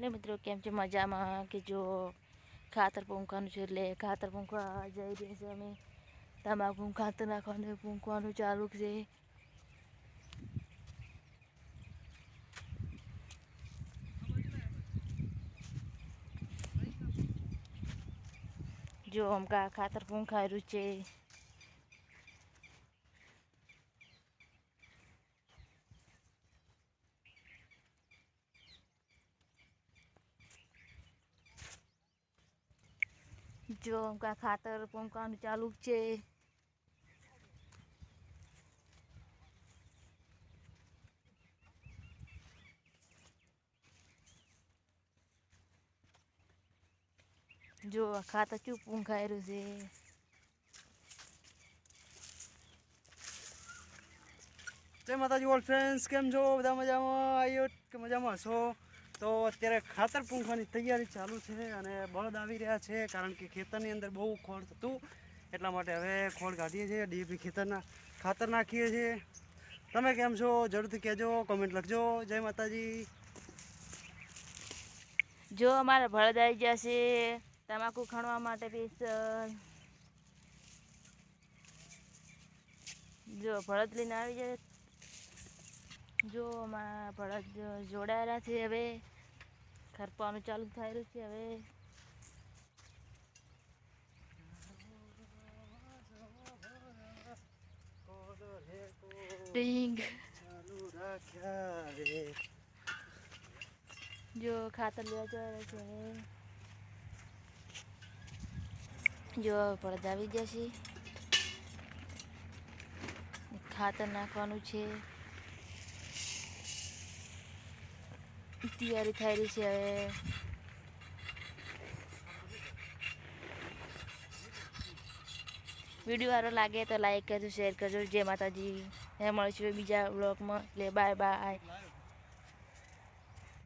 એટલે મિત્રો, કેમ છે? મજામાં? કે જો ખાતર પૂંખવાનું છે એટલે ખાતર પૂંખવા જઈ રહ્યા છે અમે. તમાકુ ખાતર નાખવાનું પૂંખવાનું ચાલુ છે. જો અમકા ખાતર પૂંખાયું છે. જો અમકા ખાતર પૂંખવાનું ચાલુ છે. જો ખાતર ચૂપ પૂંખાયેલું છે. જય માતાજી ઓલ ફ્રેન્ડ્સ, કેમ છો? બધા મજામાં? આવ્યો કે મજામાં હશો? તો અત્યારે ખાતર પૂંખવાની તૈયારી ચાલુ છે અને બળદ આવી રહ્યા છે કારણ કે ખેતરની અંદર બહુ ખોળ થતું એટલા માટે હવે ખોળ કાઢીએ છીએ, ડીએપી ખેતરના ખાતર નાખીએ છીએ. તમે કેમ છો? જરૂરથી કહેજો કોમેન્ટ લખજો. જય માતાજી. જો અમારા ભળદ આવી જશે તમાકુ ખણવા માટે સ્પેશિયલ જો ભળદ લઈને આવી જાય જો અમારા જોડાયેલા છે હવે. ખરપવાનું ચાલુ થયેલું છે હવે. જો ખાતર લેવા જવા છે જો ભળદ આવી જશે ખાતર નાખવાનું છે. તૈયારી થઈ રહી છે હવે. વીડિયો સારો લાગે તો લાઈક કરજો શેર કરજો. જય માતાજી. એ મળીશું બીજા બ્લોગમાં એટલે બાય બાય